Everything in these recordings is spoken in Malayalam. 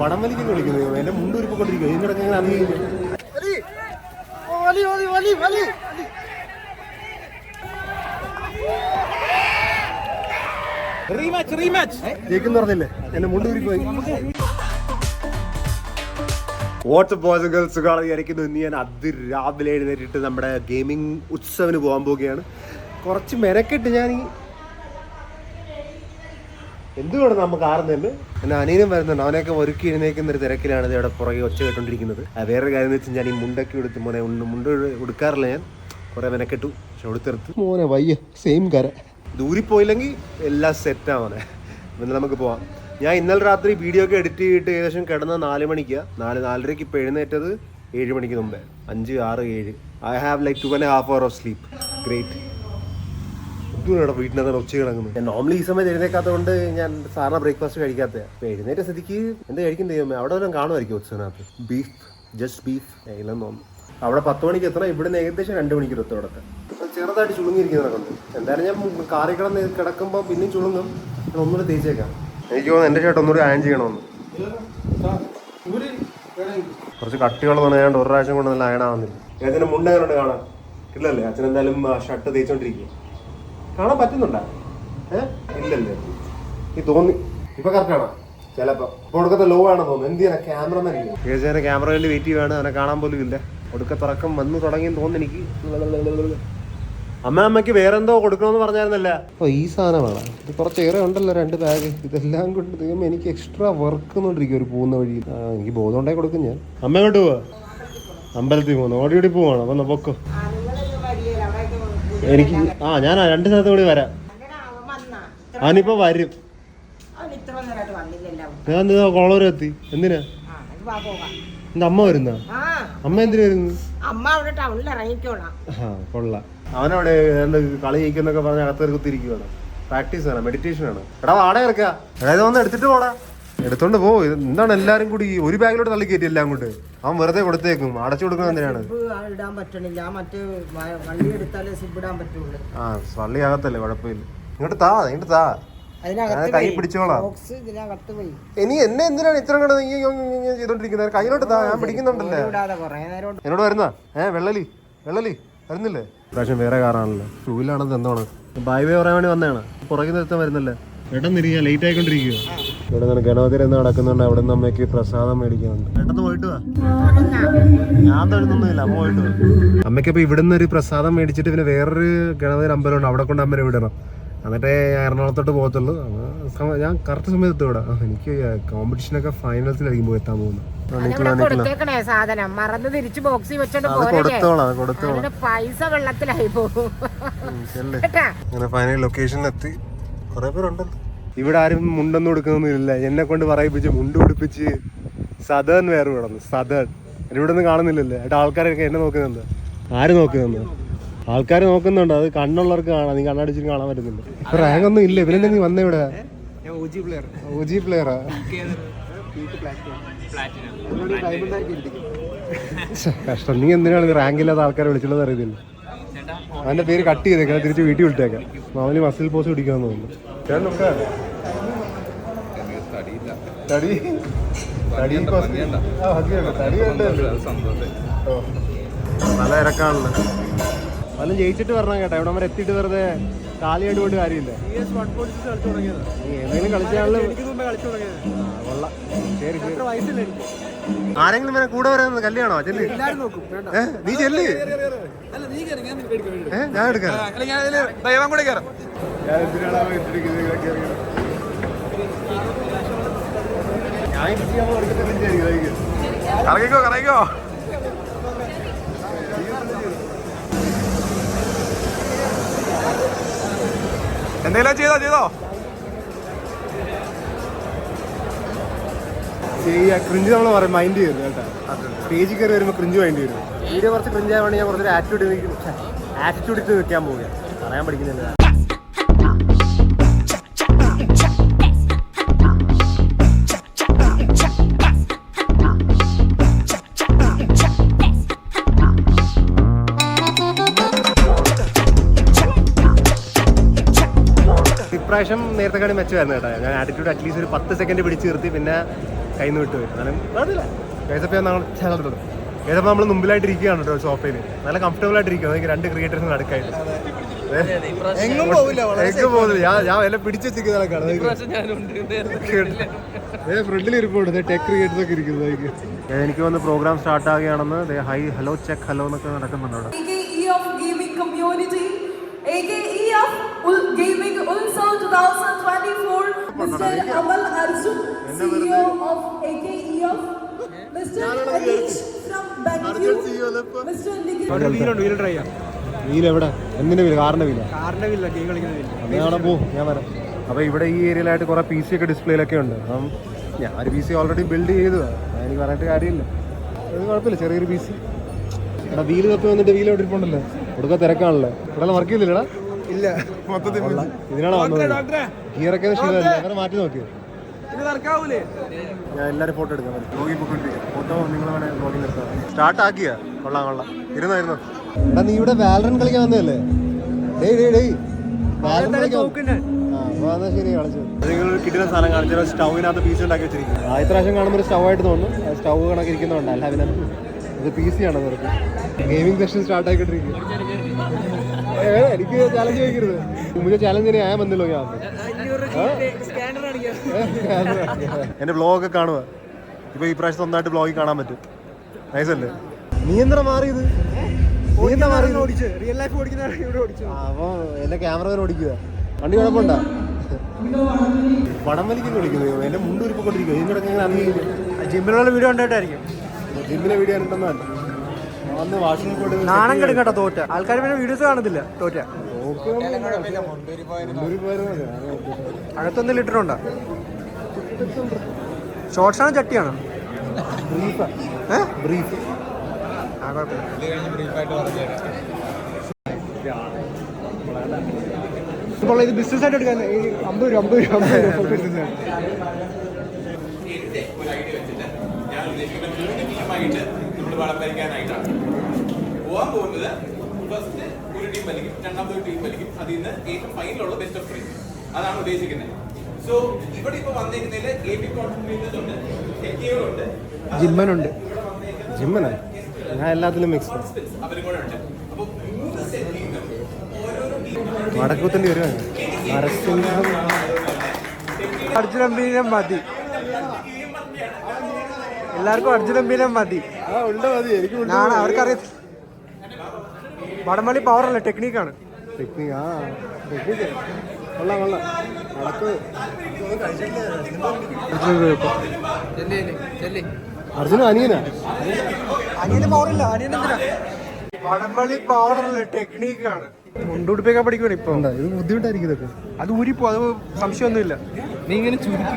വടംവലിക്കൊക്കെ വിളിക്കുന്നത് എന്റെ മുണ്ട് ഉരുപ്പൊണ്ടിരിക്കും ഇതിനിടയ്ക്ക് പറഞ്ഞില്ലേ? മുണ്ട് ഉരുപ്പോയി ബോയ്സ് ഗേൾസ് സുഖമാണ് ഇന്ന് ഞാൻ അതിരാവിലെ എഴുന്നേറ്റിട്ട് നമ്മുടെ ഗെയിമിംഗ് ഉത്സവന് പോകാൻ പോവുകയാണ്. കുറച്ച് മെനക്കെട്ട് ഞാൻ ഈ എന്തുകൊണ്ട് നമുക്ക് ആറുന്നുണ്ട് എന്നെ അനിയനും വരുന്നുണ്ട്. അവനെയൊക്കെ ഒരുക്കി എഴുന്നേക്കുന്ന ഒരു തിരക്കിലാണ് ഇത് ഇവിടെ പുറകെ ഒച്ച കേട്ടോണ്ടിരിക്കുന്നത്. ആ, വേറൊരു കാര്യം എന്ന് വെച്ചാൽ ഞാൻ ഈ മുണ്ടൊക്കെ എടുത്ത് മോനെ മുണ്ട് ഉടുക്കാറില്ല ഞാൻ. കുറെ മെനക്കെട്ടു പക്ഷെ ഉടുത്തെടുത്ത് മോനെ വയ്യ. സെയിം കര. ദൂരിപ്പോയില്ലെങ്കിൽ എല്ലാം സെറ്റാവനെ എന്നാൽ നമുക്ക് പോവാം. ഞാൻ ഇന്നലെ രാത്രി വീഡിയോ ഒക്കെ എഡിറ്റ് ചെയ്തിട്ട് ഏകദേശം കിടന്ന നാല് മണിക്കാണ് നാല് നാലരയ്ക്ക് ഇപ്പോൾ എഴുന്നേറ്റത് ഏഴ് മണിക്ക് മുമ്പേ. അഞ്ച് ആറ് ഏഴ്. I have like two and half hour of sleep great എന്തുകൊണ്ടാണ് വീട്ടിനകത്ത് ഉച്ച കിടക്കുന്നത്. ഞാൻ നോർമലി ഈ സമയത്ത് എഴുന്നേക്കാത്തതുകൊണ്ട് ഞാൻ സാറിന് ബ്രേക്ക്ഫാസ്റ്റ് കഴിക്കാത്ത അപ്പൊ എഴുന്നേറ്റ സ്ഥിതിക്ക് എന്താ കഴിക്കുന്നത് ദൈവമേ? അവിടെ വല്ലതും കാണുമായിരിക്കും ഉച്ചനകത്ത് ബീഫ് ജസ്റ്റ് ബീഫ് ഇല്ലെന്ന് തോന്നുന്നു. അവിടെ പത്ത് മണിക്ക് എത്തണം. ഇവിടുന്ന് ഏകദേശം രണ്ട് മണിക്ക് എത്തും അവിടെ ചെറുതായിട്ട് ചുളുങ്ങിയിരിക്കുന്നതൊക്കെ എന്തായാലും ഞാൻ കാറി കിടന്ന് കിടക്കുമ്പോൾ പിന്നെ ചുളുങ്ങും. ഞാൻ ഒന്നുകൂടെ തേച്ചേക്കാം. എനിക്ക് തോന്നുന്നു എന്റെ ചേട്ടൻ ഒന്നുകൂടി അയൺ ചെയ്യണമെന്ന്. കുറച്ച് കട്ടിയുള്ള തുണയാണ്ട് ഒരു പ്രാവശ്യം കൊണ്ട് നല്ല അയണാവുന്നില്ല ഏതെങ്കിലും മുണ്ടങ്ങനെ കാണാം. കാണാൻ ഇല്ലല്ലേ? അച്ഛൻ എന്തായാലും ഷർട്ട് തേച്ചോണ്ടിരിക്കുക കാണാൻ പറ്റുന്നുണ്ടോ. ഏഹ് ഇല്ലല്ലേ. ഈ തോന്നി ഇപ്പൊ കറക്റ്റാണോ ചിലപ്പോ. ഇപ്പൊ ഒടുക്കത്തെ ലോ ആണെന്ന് തോന്നുന്നു. എന്ത് ചെയ്യാൻ ക്യാമറമാൻ കേസുകാരെ ക്യാമറ വേണ്ടി വെയിറ്റ് ചെയ്യുവാണ്. അവനെ കാണാൻ പോലും ഇല്ല. ഒടുക്കത്തെ ഇറക്കം വന്നു തുടങ്ങിയെന്ന് തോന്നുന്നു എനിക്ക്. അമ്മ അമ്മയ്ക്ക് വേറെന്തോ കൊടുക്കണമെന്ന് പറഞ്ഞായിരുന്നല്ല. ഓ ഈ സാധനമാണ്? ഇത് കുറച്ച് ഏറെ ഉണ്ടല്ലോ രണ്ട് ബാഗ് ഇതെല്ലാം കൊണ്ട് തീർന്നു എനിക്ക് എക്സ്ട്രാ വർക്ക് എന്നോണ്ടിരിക്കും ഒരു പോകുന്ന വഴി. എനിക്ക് ബോധം ഉണ്ടായി കൊടുക്കും ഞാൻ. അമ്മ എങ്ങോട്ട് പോവാ? അമ്പലത്തിൽ പോകുന്നു ഓടി ഓടി പോവാണോ? വന്ന പൊക്കോ. എനിക്ക് ആ ഞാൻ രണ്ട് സ്ഥലത്ത് കൂടി വരാം. അവനിപ്പോ വരും. ഞാൻ കോളൂർ എത്തി. എന്തിനാ? എന്താ അമ്മ വരുന്ന? അമ്മ എന്തിനു വരുന്നു? അമ്മ അവിടെ ടൗണിൽ ഇറങ്ങിക്കോളാം. ആ കൊള്ളാം. അവനവിടെ കളി ജയിക്കുന്നൊക്കെ പറഞ്ഞ് അകത്ത് കുത്തിരിക്കുവാണ് പ്രാക്ടീസ് ആണ് മെഡിറ്റേഷൻ ആണ്. എടാ വാടക ഇറക്കുക അതായത് ഒന്ന് എടുത്തിട്ട് പോടാ. എടുത്തോണ്ട് പോ. ഇത് എന്താണ് എല്ലാരും കൂടി ഒരു ബാഗിലോട്ട് തള്ളി കയറ്റി എല്ലാം കൊണ്ട് അവൻ വെറുതെ കൊടുത്തേക്കും. അടച്ചു കൊടുക്കുന്നത് എന്തിനാണ്? ഇടാൻ പറ്റണില്ല. ആ മറ്റേ വള്ളി എടുത്താലേ സിബ് ഇടാൻ പറ്റുള്ളൂ. ആ വള്ളി ആകത്തല്ലേ കുഴപ്പമില്ല. ഇങ്ങോട്ട് താ ഇങ്ങോട്ട് താ. അതിനകത്ത് കൈ. പിടിച്ചോളാം. ബോക്സ് ഇതിനകത്ത് പോയി. ഇനി എന്നെ എന്തിനാണ് ഇത്ര ചെയ്തോണ്ടിരിക്കുന്നത്? കയ്യിലോട്ട് താ ഞാൻ പിടിക്കുന്നുണ്ടല്ലേ. എന്നോട് വരുന്ന ഏ വെള്ളലി വെള്ളലി വരുന്നില്ലേ? പ്രാവശ്യം വേറെ കാറാണല്ലോ. ടൂവിലാണെന്ന് എന്താണ്? ബൈ വേ പറയാൻ വേണ്ടി വന്നതാണ്. പുറകിൽ നിർത്താൻ വരുന്നല്ലേ? പെട്ടെന്ന് ഇരിക്കുക ലേറ്റ് ആയിക്കൊണ്ടിരിക്കുക. ഇവിടെ നിന്ന് ഗണപതി എന്ന് നടക്കുന്നുണ്ട്. അവിടെ നിന്ന് അമ്മയ്ക്ക് പ്രസാദം മേടിക്കുന്നുണ്ട്. പെട്ടെന്ന് പോയിട്ട് വാ. ഞാൻ തൊഴുന്നൊന്നുമില്ല അമ്മ പോയിട്ട് വാ. അമ്മയ്ക്ക് ഇപ്പൊ ഇവിടുന്ന് ഒരു പ്രസാദം മേടിച്ചിട്ട് പിന്നെ വേറൊരു ഗണപതി അമ്പലമുണ്ട്. അവിടെ കൊണ്ട് അമ്മനെ വിടണം. എന്നിട്ടേ ഞാൻ എറണാകുളത്തോട്ട് പോകത്തുള്ളൂ. ഞാൻ കറക്റ്റ് സമയത്ത് എത്തും ഇവിടെ. എനിക്ക് കോമ്പറ്റീഷനൊക്കെ ഫൈനൽസിലായിരിക്കും പോയി എത്താൻ പോകുന്നത്. കൊടുത്തേക്കണേ സാധനം. മറന്ന് തിരിച്ചു ബോക്സിൽ വെച്ചോണ്ട് പൈസ വെള്ളത്തിലായി പോകും. ഫൈനൽ ലൊക്കേഷനിലെത്തി കുറെ പേരുണ്ടല്ലോ. ഇവിടെ ആരും മുണ്ടൊന്നും കൊടുക്കുന്നൊന്നുമില്ല എന്നെ കൊണ്ട് പറയിപ്പിച്ച് മുണ്ട് പിടിപ്പിച്ച് സദേൺ വേറെ കിടന്നു സദേൺ ഇവിടെ ഒന്നും കാണുന്നില്ലല്ലേ? എന്നിട്ട് ആൾക്കാരൊക്കെ എന്നെ നോക്കുന്നുണ്ട്? ആര് നോക്കുന്നുണ്ട്? ആൾക്കാർ നോക്കുന്നുണ്ട്? അത് കണ്ണുള്ളവർക്ക് കാണാം. നീ കണ്ണടിച്ചിട്ട് കാണാൻ പറ്റുന്നില്ല. ഇപ്പൊ റാങ്ക് ഒന്നും ഇല്ല. ഇവരെ നീ വന്ന ഇവിടെ? ഒ ജി പ്ലെയറാ കഷ്ടം. നീ എന്തിനാണ് റാങ്ക് ഇല്ലാത്ത ആൾക്കാരെ വിളിച്ചുള്ളത് അറിയത്തില്ല. അവന്റെ പേര് കട്ട് ചെയ്തേക്കാം തിരിച്ച് വീട്ടിൽ വിട്ടേക്കാം. മാമലി മസിൽ പോസ് പിടിക്കാന്ന് തോന്നുന്നു. തടി? തടി. നല്ല ഇറക്കാണല്ലോ വല്ലതും ജയിച്ചിട്ട് വരണം കേട്ടോ. ഇവിടെ വരെ എത്തിയിട്ട് വെറുതെ കാലിയായിട്ട് കണ്ടുകൊണ്ട് കാര്യമില്ല. എന്തെങ്കിലും കളിച്ചാണല്ലോ കൊള്ളാം. ശരി ശരി. ആരെങ്കിലും ഇവനെ കൂടെ വരാൻ കല്യാണോ? ചെല്ലി. നീ ചെല്ലി. ഏ, ഞാൻ എടുക്കാം. ദൈവം കൂടെ കയറാം ഞാൻ എന്തെങ്കിലും ചെയ്തോ ചെയ്തോ. ഈ ക്രിഞ്ച് നമ്മൾ പറയും മൈൻഡ് ചെയ്യുന്നു കേട്ടോ. സ്റ്റേജിൽ കയറി വരുമ്പോൾ ക്രിഞ്ച് മൈൻഡ് ചെയ്യുന്നു വീഡിയോ കുറച്ച് ക്രിഞ്ച് ആവാൻ ഞാൻ കുറച്ചൊരു ആറ്റിറ്റ്യൂഡ് ആറ്റിറ്റ്യൂഡ് ഇട്ട് നിൽക്കാൻ പോവുകയാണ്. പറയാൻ പഠിക്കുന്നില്ല. ഇപ്രാവശ്യം നേരത്തെ കാണി മെച്ചമായിരുന്നു കേട്ടോ. ഞാൻ ആറ്റിറ്റ്യൂഡ് അറ്റ്ലീസ്റ്റ് ഒരു പത്ത് സെക്കൻഡ് പിടിച്ച് നിർത്തി പിന്നെ കയ്യിൽ നിന്ന് വിട്ടു എന്നാലും കുഴപ്പമില്ല. കേസപ്പം നമ്മൾ കേസപ്പം നമ്മൾ മുമ്പിലായിട്ടിരിക്കുകയാണ് കേട്ടോ സോഫയിൽ നല്ല കംഫർട്ടബിൾ ആയിട്ടിരിക്കുക എനിക്ക് രണ്ട് ക്രിയേറ്റേഴ്സ് അടുക്കായിട്ട് എങ്ങും പോകില്ല എങ്ങും പോകുന്നില്ല ഞാൻ ഞാൻ എല്ലാം പിടിച്ചു വെച്ചിരിക്കുന്നതാണ് ഫ്രണ്ടിൽ ഇരിപ്പുണ്ട്. ടെക് ക്രിയേറ്റേഴ്സ് ഒക്കെ ഇരിക്കുന്നത് എനിക്ക്. വന്ന് പ്രോഗ്രാം സ്റ്റാർട്ട് ആകുകയാണെന്ന് ഹൈ ഹലോ ചെക്ക് ഹലോ എന്നൊക്കെ നടക്കുന്നുണ്ട് അവിടെ. AKE of Gaming Community, AKE of Ul- Gaming Ulsal 2024, Mr. Amal Arjun, CEO of AKE of Mr. Anish from Bangalore, Mr. Nikhil. Wheel എവിടെ എന്തിന്റെ വീൽ? കാറിന്റെ വീല? വില്ല പോ ഞാൻ വരാം. അപ്പൊ ഇവിടെ ഈ ഏരിയയിലായിട്ട് കുറെ പി സി ഒക്കെ ഡിസ്പ്ലേയിലൊക്കെ ഉണ്ട്. അപ്പം ഞാൻ ഒരു പി സി ഓൾറെഡി ബിൽഡ് ചെയ്തു എനിക്ക് പറഞ്ഞിട്ട് കാര്യമില്ല. അത് കുഴപ്പമില്ല ചെറിയൊരു പി സി എടാ വീൽ തപ്പി വന്നിട്ട് വീൽ എവിടെ ഇരിപ്പുണ്ടല്ലോ? കൊടുക്കാൻ തിരക്കാണല്ലോ. ഇവിടെ വർക്ക് ചെയ്തില്ലടാ. ഇല്ല. മൊത്തത്തിൽ ഇതിനാണ് ഗിയറൊക്കെ അങ്ങനെ മാറ്റി നോക്കിയത് ഞാൻ എല്ലാരും ഫോട്ടോ എടുക്കാം. ബ്ലോഗിൽ പോയിക്കൊണ്ടിരിക്കുക ഫോട്ടോ നിങ്ങൾ വേണേ ബ്ലോഗിൽ നിർത്താം സ്റ്റാർട്ട് ആക്കിയ. കൊള്ളാം കൊള്ളാം. ഇരുന്നോ ഇരുന്നോ എടാ നീ ഇവിടെ വാലറൻ കളിക്കാൻ വന്നതല്ലേ? ഡേയ് ഡേയ് ഡേയ്. വാലറൻ കളിക്കാൻ ആ, അപ്പൊ എന്നാ ശരി കളിച്ചു നിങ്ങൾ കിട്ടുന്ന സാധനം കാണിച്ചാൽ സ്റ്റൗവിനകത്ത് പീസ് ഉണ്ടാക്കി വെച്ചിരിക്കും ആദ്യത്തെ പ്രാവശ്യം കാണുമ്പോൾ ഒരു സ്റ്റൗ ആയിട്ട് തോന്നുന്നു സ്റ്റൗ കണക്കിരിക്കുന്നുണ്ട് അല്ല അതിനകത്ത് ഇത് പി സി ആണ് നിനക്ക് ഗെയിമിംഗ് സെഷൻ സ്റ്റാർട്ട് ആയിക്കൊണ്ടിരിക്കും എനിക്ക് ചാലഞ്ച് വയ്ക്കരുത് മുമ്പ് ചാലഞ്ച് ആയാൽ വന്നല്ലോ ഞാൻ എന്റെ ബ്ലോഗ് ഒക്കെ കാണുക ഇപ്പൊ ഈ പ്രാവശ്യം സ്വന്തമായിട്ട് ബ്ലോഗിൽ കാണാൻ പറ്റും. നൈസല്ലേ അല്ലേ? നീ എന്താ മാറിയത്? നീ എന്താ മാറിയത്? ഓടിച്ച് റിയൽ ലൈഫ് ഓടിക്കുന്ന ഇവിടെ ഓടിച്ചു ആ, അപ്പൊ എന്റെ ക്യാമറ വരെ ഓടിക്കുക വണ്ടി കുഴപ്പമുണ്ടാ? പടം വലിക്കുന്നു വിളിക്കുന്നു. എന്റെ മുണ്ട് ഉരുപ്പൊണ്ടിരിക്കുക ഇതിനിടയ്ക്ക് എങ്ങനെ അറിയില്ല ജിമ്മിലുള്ള വീഡിയോ ഉണ്ടായിട്ടായിരിക്കും ജിമ്മിലെ വീഡിയോ കണ്ടിട്ടൊന്നല്ല അന്ന് വാഷിംഗ് പോയിട്ട് നാണം കെടുക്കട്ടോ തോറ്റ. ആൾക്കാർ പിന്നെ വീഡിയോസ് കാണത്തില്ല തോറ്റ. അടുത്തൊന്നും ലിറ്റർ ഉണ്ടോ ഷോർട്സാണ് ചട്ടിയാണ്? ബ്രീഫ്. ആ കുഴപ്പമില്ല. ഇപ്പോൾ ഇത് ബിസിനസ് ആയിട്ട് എടുക്കാൻ ഈ അമ്പത് രൂപ അമ്പത് രൂപ അമ്പത് രൂപ ബിസിനസ് ഞാൻ ഉദ്ദേശിക്കുന്ന മൂന്ന് ടീമായിട്ട് നമ്മൾ പോകാൻ പോകുന്നത് ഫസ്റ്റ് ഒരു ടീം വലിക്കും രണ്ടാമത്തെ ഒരു ടീം വലിക്കും അതിൽ നിന്ന് ഏറ്റവും ഫൈനലുള്ള ബെസ്റ്റ് ഓഫ് ത്രീ അതാണ് ഉദ്ദേശിക്കുന്നത്. സോ ഇവിടെ ഇപ്പൊ വന്നേക്കുന്നതിൽ എ കോൺട്രിബ്യൂട്ടേഴ്സ് ഉണ്ട് ടെക്കികളുണ്ട് ജിമ്മനുണ്ട്. ജിമ്മനാ? ഞാൻ എല്ലാത്തിലും മിക്സ് അവരും കൂടെ ഉണ്ട്. അപ്പൊ മൂന്ന് സെറ്റിൽ നിന്നും ഓരോരോ ടീം വരുവാണ്. നരസിംഹം അർജുൻ മതി. എല്ലാവർക്കും അർജുനമ്പീനം മതി. ആ ഉണ്ട് മതി. എനിക്ക് ഞാൻ അവർക്കറിയാം. വടംവലി പവർ അല്ല? ടെക്നീക്കാണ് ടെക്നിക് ആ കൊള്ളാം കൊള്ളാം. വടക്ക് അർജുന അനിയനാ? അനിയന് പവറില്ല അനിയൻ എന്തിനാ? വടംവലി പവർ അല്ല? ടെക്നീക്കാണ് മുണ്ടുപിടിപ്പിക്കാൻ പഠിക്കണം ഇപ്പൊ. എന്താ ഇത് ബുദ്ധിമുട്ടായിരിക്കും ഇതൊക്കെ. അത് ഊരിപ്പോ അത് സംശയമൊന്നുമില്ല. നീ ഇങ്ങനെ ചുരുക്കി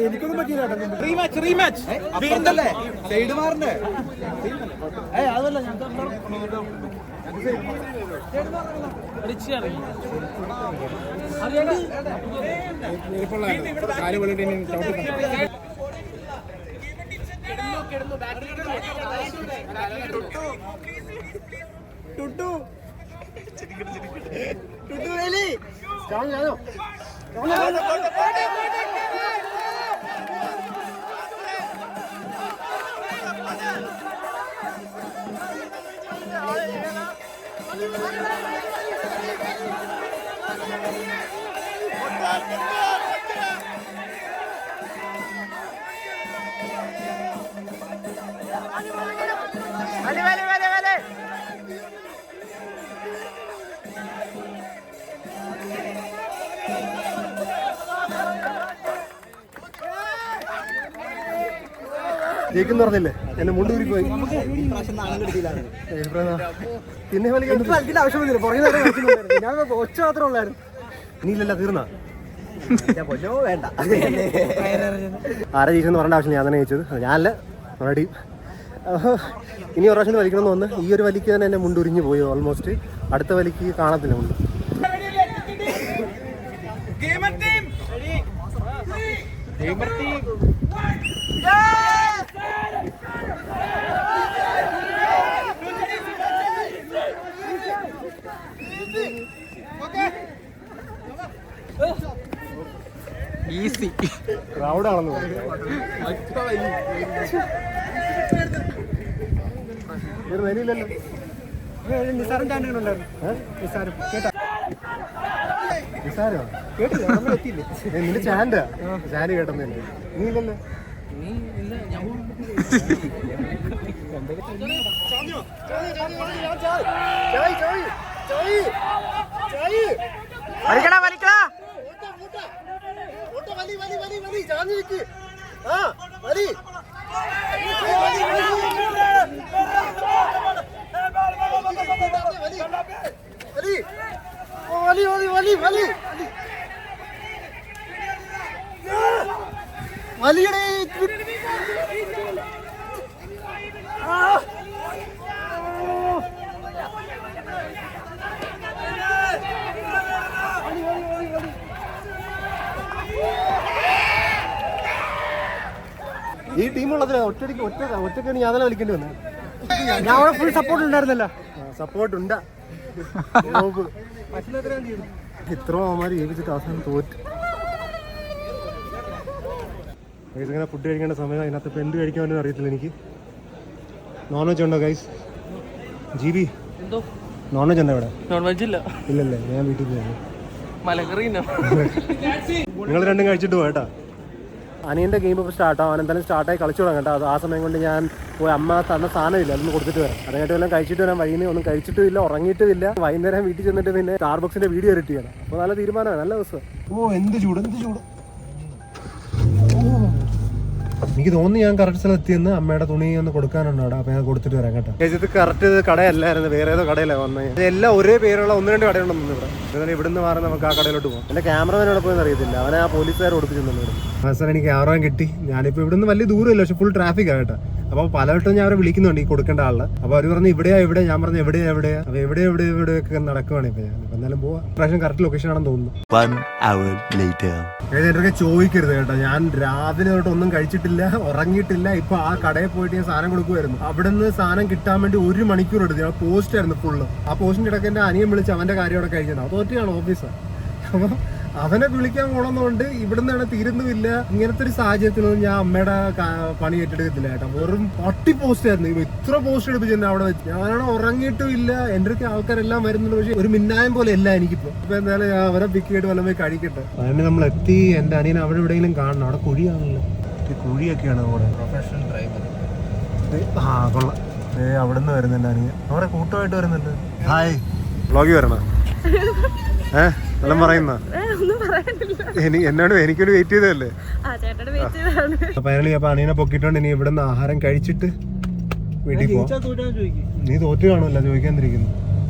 എനിക്കൊന്നും പറ്റിയില്ല റീമാച്ച് റീമാച്ച് വീണ്ടല്ലേ സൈഡ് മാറിന്റെ. ഏ അതല്ല ഞാൻ ടുട്ടു. ടുട്ടു വേലി. സ്ട്രോങ് ആണോ Yeah. ജയിക്കുന്ന പറഞ്ഞില്ലേ? എന്നെ ഊരി പോയി പിന്നെ പുറകെ നേരം കളിക്കുന്നുണ്ടായിരുന്നു ഞാൻ ഒച്ച മാത്രമേ ഉള്ളായിരുന്നു. നീലല്ല തീർന്ന? പൊന്നോ വേണ്ട. ആരാ ജയിച്ചെന്ന് പറയേണ്ട ആവശ്യം ഞാൻ തന്നെ ജയിച്ചത്. ഞാനല്ല. റെഡി. ടീം ഇനി ഒരു പ്രാവശ്യം വലിക്കണമെന്ന് വന്ന് ഈ ഒരു വലിക്ക് തന്നെ എന്നെ മുണ്ടുരിഞ്ഞു പോയി ഓൾമോസ്റ്റ് അടുത്ത വലിക്ക് കാണത്തില്ല മുണ്ട്. ഈസി ക്രൗഡാണെന്ന് ഉണ്ടായിരുന്നു ഏ? നിസാറും കേട്ടാ. നിസാരോ? കേട്ടില്ല? നമ്മൾ എത്തിയില്ലേ? നിന്റെ ചാൻഡാ? ചാൻഡ് കേട്ടെന്നില്ല നീ ഇല്ലല്ലോ. വലിക്കടാ വലിക്കടാ. ഈ ടീമുള്ളതിന് ഒറ്റടിക്ക് ഒറ്റ ഒറ്റക്കാണ് ഞാൻ തന്നെ വലിക്കേണ്ടി വന്നത് ഞാൻ അവിടെ ഫുൾ സപ്പോർട്ട് ഉണ്ടായിരുന്നല്ലോ. സപ്പോർട്ട് ഉണ്ട്. ഇത്ര അവന്മാർ ജീവിച്ചിട്ട് അവസാനം തോറ്റ്. ഗൈസ് ഇങ്ങനെ ഫുഡ് കഴിക്കേണ്ട സമയം അതിനകത്ത് ഇപ്പം എന്ത് കഴിക്കാൻ പറ്റുമെന്ന് അറിയത്തില്ല എനിക്ക്. നോൺ വെജ് ഉണ്ടോ guys G B non veg ഉണ്ടോ ഇവിടെ? നോൺ വെജ് ഇല്ല. ഇല്ലല്ലേ ഞാൻ വീട്ടിൽ പോയി. മലക്കറി നിങ്ങൾ രണ്ടും കഴിച്ചിട്ട് പോകട്ടാ അനിയന്റെ ഗെയിം ഇപ്പോൾ സ്റ്റാർട്ടാവും അവൻ എന്തായാലും സ്റ്റാർട്ടായി കളിച്ചു തുടങ്ങാം കേട്ടോ. ആ സമയം കൊണ്ട് ഞാൻ പോയി അമ്മ തന്ന സാധനമില്ല അതൊന്ന് കൊടുത്തിട്ട് വരാം. അതായിട്ട് വല്ലതും കഴിച്ചിട്ട് വരാൻ വൈകുന്നേ ഒന്നും കഴിച്ചിട്ടില്ല ഉറങ്ങിയിട്ടില്ല വൈകുന്നേരം വീട്ടിൽ ചെന്നിട്ട് പിന്നെ സ്റ്റാർ ബോക്സിന്റെ വീഡിയോ എഡിറ്റ് ചെയ്യണം. അപ്പോൾ നല്ല തീരുമാനമാണ്. നല്ല ദിവസം. ഓ എന്ത് ചൂട് എന്ത് ചൂട്. എനിക്ക് തോന്നുന്നു ഞാൻ കറക്റ്റ് സ്ഥലത്ത് എത്തിയെന്ന് അമ്മയുടെ തുണി ഒന്ന് കൊടുക്കാനുണ്ട് അവിടെ അപ്പൊ ഞാൻ കൊടുത്തിട്ട് വരാം കേട്ടോ. ഇത് കറക്റ്റ് കടയല്ലായിരുന്നു. വേറെ ഏതോ കടയിലാണ് വന്നത് എല്ലാം ഒരേ പേരുള്ള ഒന്ന് രണ്ട് കടയുണ്ടെന്ന് ഇവിടെ. ഇവിടുന്ന് മാറി നമുക്ക് ആ കടയിലോട്ട് പോകാം എന്റെ ക്യാമറമാനോട് പോയെന്ന് അറിയത്തില്ല. അവനെ ആ പോലീസുകാർ ഓടിപ്പിച്ചിട്ടുണ്ട് ഇവിടെ അവസാനം എനിക്ക് ക്യാമറ കിട്ടി. ഞാനിപ്പോൾ ഇവിടുന്ന് വലിയ ദൂരമില്ല പക്ഷെ ഫുൾ ട്രാഫിക് കേട്ടോ. അപ്പോൾ പലവട്ടം ഞാൻ അവരെ വിളിക്കുന്നുണ്ട് ഈ കൊടുക്കേണ്ട ആളിന്. അപ്പോൾ അവർ പറഞ്ഞു ഇവിടെയാ ഇവിടെ. ഞാൻ പറഞ്ഞു എവിടെയാ എവിടെയാ? അപ്പോൾ എവിടെ എവിടെ എവിടെയൊക്കെ നടക്കുവാണ് ഇപ്പോൾ ഞാൻ എന്നാലും പോവാം. പ്രാവശ്യം കറക്റ്റ് ലൊക്കേഷൻ ആണെന്ന് തോന്നുന്നു. എന്റെ ചോദിക്കരുത് കേട്ടോ. ഞാൻ രാവിലെ തൊട്ട് ഒന്നും കഴിച്ചിട്ടില്ല ഉറങ്ങിയിട്ടില്ല. ഇപ്പൊ ആ കടയിൽ പോയിട്ട് ഞാൻ സാധനം കൊടുക്കുമായിരുന്നു അവിടെ നിന്ന് സാധനം കിട്ടാൻ വേണ്ടി ഒരു മണിക്കൂർ എടുത്തു. ഞാൻ പോസ്റ്റ് ആയിരുന്നു ഫുള്ള് ആ പോസ്റ്റിന്റെ ഇടയ്ക്ക് എന്റെ അനിയൻ വിളിച്ച് അവന്റെ കാര്യം അവിടെ കഴിഞ്ഞത് അത് ഒറ്റയാണ് ഓഫീസർ അപ്പൊ അവനെ വിളിക്കാൻ പോണമെന്നുകൊണ്ട് ഇവിടെ നിന്നാണ് തീരുന്നുമില്ല. ഇങ്ങനത്തെ ഒരു സാഹചര്യത്തിലൊന്നും ഞാൻ അമ്മയുടെ പണി ഏറ്റെടുക്കത്തില്ല ചേട്ടാ വെറും പട്ടി പോസ്റ്റ് ആയിരുന്നു. ഇവ ഇത്ര പോസ്റ്റ് എടുപ്പിച്ചു അവിടെ വെച്ച്. ഞാനാണ് ഉറങ്ങിയിട്ടും ഇല്ല. എന്റെ അടുത്ത് ആൾക്കാരെല്ലാം വരുന്നുണ്ട്. പക്ഷെ ഒരു മിന്നായം പോലെ അല്ല എനിക്കിപ്പോ. ഇപ്പൊ എന്തായാലും ഞാൻ അവരെ പിക്ക് ചെയ്തിട്ട് വല്ലതും പോയി കഴിക്കട്ടെ. അതിന് നമ്മൾ എത്തി. എന്റെ അനിയൻ അവിടെ എവിടെയെങ്കിലും കാണണം. അവിടെ കുഴിയാണല്ലോ. കുഴിയൊക്കെയാണ് അവിടെ. പ്രൊഫഷണൽ ഡ്രൈവർ ആ കൊള്ളാം. ഏ അവിടെ നിന്ന് വരുന്നുണ്ട് അനിയൻ. അവരെ കൂട്ടമായിട്ട് വരുന്നുണ്ട്. ഹായ് വ്ളോഗി വരണോ? ഏ? എല്ലാം പറയുന്ന? എനിക്ക് എന്നോട് എനിക്കൊരു വെയിറ്റ് ചെയ്തതല്ലേ? ആ ചേട്ടയുടെ വെയിറ്റ് ചെയ്താണ് അപ്പൊ അണീനെ പൊക്കിട്ടോണ്ട് ഇനി ഇവിടുന്ന് ആഹാരം കഴിച്ചിട്ട് വീട്ടിൽ ചോദിക്കും. നീ തോറ്റു കാണുമല്ലോ ചോദിക്കാതിരിക്കുന്നു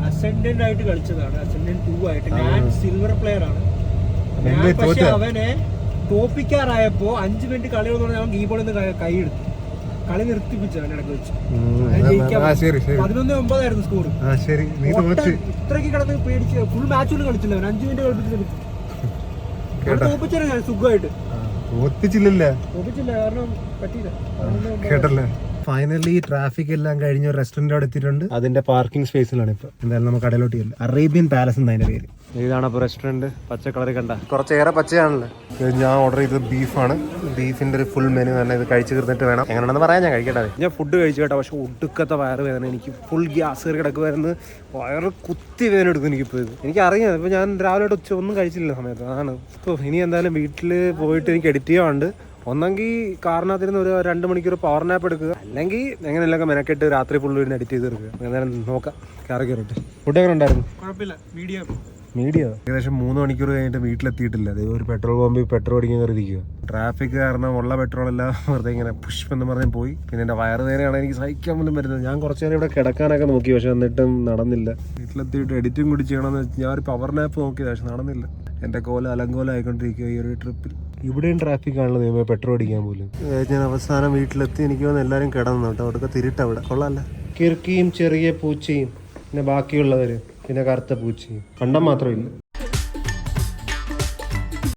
അസെൻഡന്റ് ആയിട്ട് കളിച്ചതാണ്. അസെൻഡന്റ് ടൂ ആയിട്ട്. ഞാൻ സിൽവർ പ്ലെയർ ആണ്. അവനെ തോപ്പിക്കാറായപ്പോ അഞ്ചു മിനിറ്റ് കളി ഞാൻ കീബോർഡിൽ നിന്ന് കൈ എടുത്തു. കളി നിർത്തിപ്പിച്ചു ഇടയ്ക്ക് വെച്ച്. പതിനൊന്ന് ഒമ്പതായിരുന്നു സ്കോർ ആ ശരി. നീ തോറ്റ് ഇത്രയ്ക്ക് കിടന്ന് പേടിച്ച് ഫുൾ മാച്ചിൽ കളിച്ചില്ല അവൻ. അഞ്ചു മിനിറ്റ് കളിപ്പിച്ചിട്ട് കേട്ടോ. തോപ്പിച്ചായിരുന്നു ഞാൻ സുഖമായിട്ട്. കേട്ടല്ലേ? ഫൈനലി ട്രാഫിക് എല്ലാം കഴിഞ്ഞ ഒരു റെസ്റ്റോറന്റ് അവിടെ എത്തിയിട്ടുണ്ട്. അതിന്റെ പാർക്കിംഗ് സ്പേസിലാണ് ഇപ്പൊ. എന്തായാലും നമുക്ക് കടയിലോട്ട് ചെല്ലാം. അറേബ്യൻ പാലസ് എന്നതിന്റെ പേര്. ഇതാണ് അപ്പോൾ റെസ്റ്റോറന്റ് പച്ച കളർ കണ്ട. കുറച്ചേറെ പച്ചയാണല്ലോ. ഞാൻ ഓർഡർ ചെയ്തത് ബീഫാണ്. ബീഫിന്റെ ഒരു ഫുൾ മെനു തന്നെ. ഇത് കഴിച്ചു തീർന്നിട്ട് വേണം. എങ്ങനെയാണെന്ന് പറയാൻ ഞാൻ കഴിക്കട്ടെ ഞാൻ ഫുഡ് കഴിച്ചു കേട്ടോ. പക്ഷെ ഒടുക്കത്തെ വയറ് വേദന. എനിക്ക് ഫുൾ ഗ്യാസ് കയറി കിടക്കുമായിരുന്നു വയറ് കുത്തി വേദന എടുക്കും എനിക്കിപ്പോൾ ഇത്. എനിക്ക് അറിയാം ഇപ്പോൾ ഞാൻ രാവിലെ തൊട്ട് ഉച്ച ഒന്നും കഴിച്ചില്ല സമയത്ത്. അതാണ്. ഇപ്പൊ ഇനി എന്തായാലും വീട്ടിൽ പോയിട്ട് എനിക്ക് എഡിറ്റ് ചെയ്യാറുണ്ട് ഒന്നെങ്കിൽ കാറിനകത്തിരുന്ന് ഒരു രണ്ട് മണിക്കൂർ പവർ നാപ്പ് എടുക്കുക. അല്ലെങ്കിൽ എങ്ങനെയല്ലൊക്കെ മെനക്കെട്ട് രാത്രി ഫുള്ള് ഇരുന്ന് എഡിറ്റ് ചെയ്ത് തീർക്കുക. എന്തായാലും നോക്കാം. കയറി കയറിട്ട്. ഫുഡ് എങ്ങനെ ഉണ്ടായിരുന്നു? കുഴപ്പമില്ല. Medium media? ഏകദേശം മൂന്ന് മണിക്കൂർ കഴിഞ്ഞിട്ട് വീട്ടിലെത്തിയിട്ടില്ല. അതേ ഒരു പെട്രോൾ പമ്പിൽ പെട്രോൾ അടിക്കാൻ കരുതിക്കുക ട്രാഫിക് കാരണം ഉള്ള പെട്രോൾ എല്ലാം വെറുതെ ഇങ്ങനെ പുഷ്പ് എന്ന് പറഞ്ഞ് പോയി. പിന്നെ എന്റെ വയറ് നേരെയാണ് എനിക്ക് സഹിക്കാൻ പോലും വരുന്നത് ഞാൻ കുറച്ച് നേരം ഇവിടെ കിടക്കാനൊക്കെ നോക്കി പക്ഷെ എന്നിട്ടും നടന്നില്ല. വീട്ടിലെത്തിയിട്ട് എഡിറ്റും കൂടി ചെയ്യണമെന്ന് വെച്ചാൽ ഞാൻ ഒരു പവർ നാപ്പ് നോക്കിയത് പക്ഷെ നടന്നില്ല. എന്റെ കോല അലങ്കോല ആയിക്കൊണ്ടിരിക്കുക ഈ ഒരു ട്രിപ്പിൽ ഇവിടെയും ട്രാഫിക് ആണല്ലോ നിയമം പെട്രോൾ അടിക്കാൻ പോലും. ഞാൻ അവസാനം വീട്ടിലെത്തി എനിക്ക് വന്ന് എല്ലാവരും കിടന്നു കേട്ടോ. അവിടെയൊക്കെ തിരിട്ടവിടെ. കൊള്ളാല്ല കിർക്കിയും ചെറിയ പൂച്ചയും പിന്നെ ബാക്കിയുള്ളവർ പിന്നെ കറുത്ത പൂച്ചയും. കണ്ടം മാത്രമില്ല.